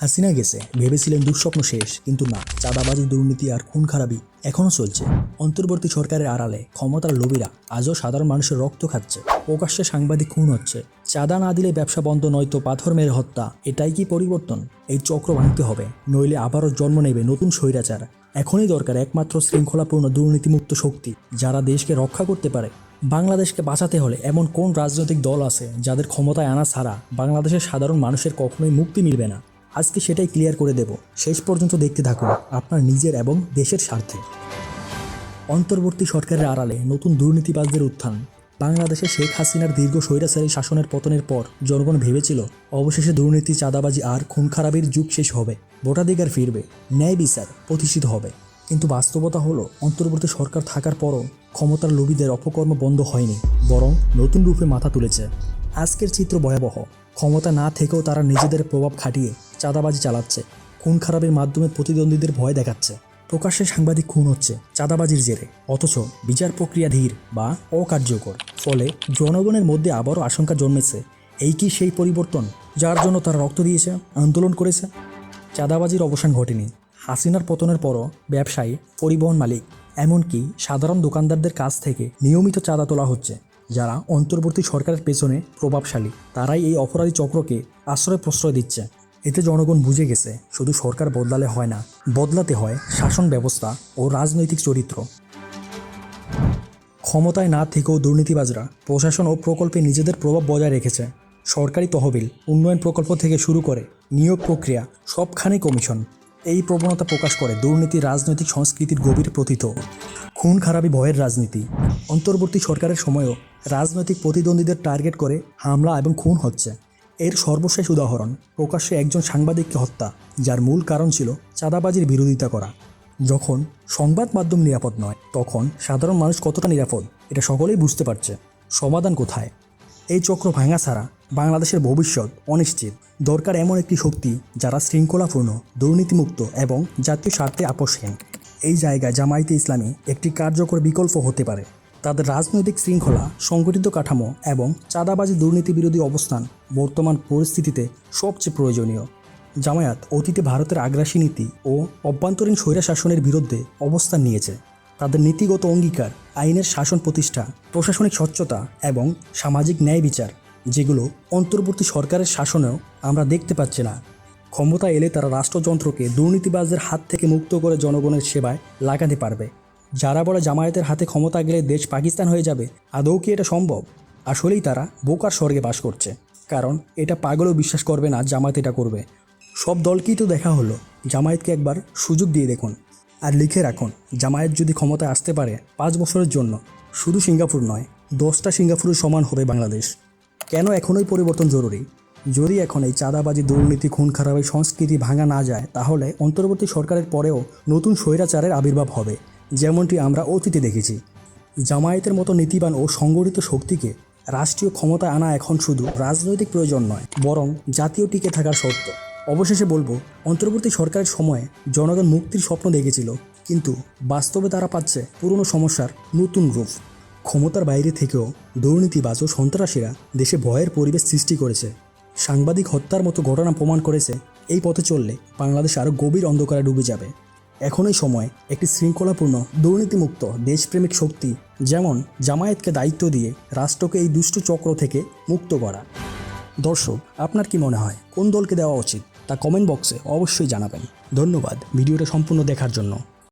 হাসিনা গেছে, ভেবেছিলেন দুঃস্বপ্ন শেষ, কিন্তু না চাঁদাবাজি দুর্নীতি আর খুন খারাপি এখনও চলছে। অন্তর্বর্তী সরকারের আড়ালে ক্ষমতার লোভীরা আজও সাধারণ মানুষের রক্ত খাচ্ছে, প্রকাশ্যে সাংবাদিক খুন হচ্ছে। চাঁদা না দিলে ব্যবসা বন্ধ, নয়তো পাথর মেরে হত্যা, এটাই কি পরিবর্তন? এই চক্র ভাঙতে হবে, নইলে আবারও জন্ম নেবে নতুন স্বৈরাচার। এখনই দরকার একমাত্র শৃঙ্খলাপূর্ণ দুর্নীতিমুক্ত শক্তি, যারা দেশকে রক্ষা করতে পারে। বাংলাদেশকে বাঁচাতে হলে এমন কোন রাজনৈতিক দল আছে, যাদের ক্ষমতায় আনা ছাড়া বাংলাদেশের সাধারণ মানুষের কখনোই মুক্তি মিলবে না? আজকে সেটাই ক্লিয়ার করে দেব। শেষ পর্যন্ত দেখতে থাকুন আপনার নিজের এবং দেশের স্বার্থে। অন্তর্বর্তী সরকারের আড়ালে নতুন দুর্নীতিবাজদের উত্থান। বাংলাদেশে শেখ হাসিনার দীর্ঘ স্বৈরাচারী শাসনের পতনের পর জনগণ ভেবেছিল, অবশেষে দুর্নীতি, চাঁদাবাজি আর খুন খারাপের যুগ শেষ হবে। ভোটাধিকার ফিরবে, ন্যায় বিচার প্রতিষ্ঠিত হবে। কিন্তু বাস্তবতা হলো, অন্তর্বর্তী সরকার থাকার পরও ক্ষমতার লোভীদের অপকর্ম বন্ধ হয়নি, বরং নতুন রূপে মাথা তুলেছে। আজকের চিত্র ভয়াবহ। ক্ষমতা না থেকেও তারা নিজেদের প্রভাব খাটিয়ে চাঁদাবাজি চালাচ্ছে, খুন খারাপের মাধ্যমে প্রতিদ্বন্দ্বীদের ভয় দেখাচ্ছে। প্রকাশ্যে সাংবাদিক খুন হচ্ছে চাঁদাবাজির জেরে, অথচ বিচার প্রক্রিয়া ধীর বা অকার্যকর। ফলে জনগণের মধ্যে আবারও আশঙ্কা জন্মেছে, এই কি সেই পরিবর্তন যার জন্য তারা রক্ত দিয়েছে, আন্দোলন করেছে? চাঁদাবাজির অবসান ঘটেনি। হাসিনার পতনের পরও ব্যবসায়ী, পরিবহন মালিক, এমনকি সাধারণ দোকানদারদের কাছ থেকে নিয়মিত চাঁদা তোলা হচ্ছে, যারা অন্তর্বর্তী সরকারের পেছনে প্রভাবশালী। তারাই এই অপরাধী চক্রকে আশ্রয় প্রশ্রয় দিচ্ছে। এতে জনগণ বুঝে গেছে শুধু সরকার বদলালে হয় না, বদলাতে হয় শাসন ব্যবস্থা ও রাজনৈতিক চরিত্র। ক্ষমতায় না থেকেও দুর্নীতিবাজরা প্রশাসন ও প্রকল্পে নিজেদের প্রভাব বজায় রেখেছে। সরকারি তহবিল, উন্নয়ন প্রকল্প থেকে শুরু করে নিয়োগ প্রক্রিয়া সবখানে কমিশন। এই প্রবণতা প্রকাশ করে দুর্নীতি রাজনৈতিক সংস্কৃতির গভীর প্রতীত খুন খারাপি ভয়ের রাজনীতি। অন্তর্বর্তী সরকারের সময়ও রাজনৈতিক প্রতিদ্বন্দ্বীদের টার্গেট করে হামলা এবং খুন হচ্ছে। এর সর্বশেষ উদাহরণ, প্রকাশ্যে একজন সাংবাদিককে হত্যা, যার মূল কারণ ছিল চাঁদাবাজির বিরোধিতা করা। যখন সংবাদ মাধ্যম নিরাপদ নয়, তখন সাধারণ মানুষ কতটা নিরাপদ, এটা সকলেই বুঝতে পারছে। সমাধান কোথায়? এই চক্র ভাঙা ছাড়া বাংলাদেশের ভবিষ্যৎ অনিশ্চিত। দরকার এমন একটি শক্তি যারা শৃঙ্খলাপূর্ণ, দুর্নীতিমুক্ত এবং জাতীয় স্বার্থে আপোষহীন। এই জায়গায় জামায়াতে ইসলামী একটি কার্যকর বিকল্প হতে পারে। তাদের রাজনৈতিক শৃঙ্খলা, সংগঠিত কাঠামো এবং চাঁদাবাজি দুর্নীতি বিরোধী অবস্থান বর্তমান পরিস্থিতিতে সবচেয়ে প্রয়োজনীয়। জামায়াত অতীতে ভারতের আগ্রাসী নীতি ও অভ্যন্তরীণ স্বৈরা শাসনের বিরুদ্ধে অবস্থান নিয়েছে। তাদের নীতিগত অঙ্গীকার, আইনের শাসন প্রতিষ্ঠা, প্রশাসনিক স্বচ্ছতা এবং সামাজিক ন্যায় বিচার, যেগুলো অন্তর্বর্তী সরকারের শাসনেও আমরা দেখতে পাচ্ছি না। ক্ষমতা এলে তারা রাষ্ট্রযন্ত্রকে দুর্নীতিবাজদের হাত থেকে মুক্ত করে জনগণের সেবায় লাগাতে পারবে। যারা বলে জামায়াতের হাতে ক্ষমতা গেলে দেশ পাকিস্তান হয়ে যাবে, আদৌ কি এটা সম্ভব? আসলেই তারা বোকার স্বর্গে বাস করছে। কারণ এটা পাগলও বিশ্বাস করবে না জামায়াত এটা করবে। সব দলকেই তো দেখা হলো। জামায়াতকে একবার সুযোগ দিয়ে দেখুন। আর লিখে রাখুন, জামায়াত যদি ক্ষমতায় আসতে পারে পাঁচ বছরের জন্য, শুধু সিঙ্গাপুর নয়, দশটা সিঙ্গাপুরের সমান হবে বাংলাদেশ। কেন এখনই পরিবর্তন জরুরি? যদি এখন এই চাঁদাবাজি, দুর্নীতি, খুন খারাপের সংস্কৃতি ভাঙা না যায়, তাহলে অন্তর্বর্তী সরকারের পরেও নতুন স্বৈরাচারের আবির্ভাব হবে। যেমনটি আমরা অতীতে দেখেছি। জামায়াতের মতো নীতিবান ও সংগঠিত শক্তিকে রাষ্ট্রীয় ক্ষমতা আনা এখন শুধু রাজনৈতিক প্রয়োজন নয়, বরং জাতীয় টিকে থাকার শর্ত। অবশেষে বলব, অন্তর্বর্তী সরকারের সময়ে জনগণ মুক্তির স্বপ্ন দেখেছিল, কিন্তু বাস্তবে তারা পাচ্ছে পুরনো সমস্যার নতুন রূপ। ক্ষমতার বাইরে থেকেও দুর্নীতিবাজ ও সন্ত্রাসীরা দেশে ভয়ের পরিবেশ সৃষ্টি করেছে। সাংবাদিক হত্যার মতো ঘটনা প্রমাণ করেছে, এই পথে চললে বাংলাদেশ আরও গভীর অন্ধকারে ডুবে যাবে। এখনই সময় একটি শৃঙ্খলাপূর্ণ, দুর্নীতিমুক্ত, দেশপ্রেমিক শক্তি যেমন জামায়াতকে দায়িত্ব দিয়ে রাষ্ট্রকে এই দুষ্টু চক্র থেকে মুক্ত করা। দর্শক, আপনার কি মনে হয়? কোন দলকে দেওয়া উচিত? তা কমেন্ট বক্সে অবশ্যই জানাবেন। ধন্যবাদ ভিডিওটা সম্পূর্ণ দেখার জন্য।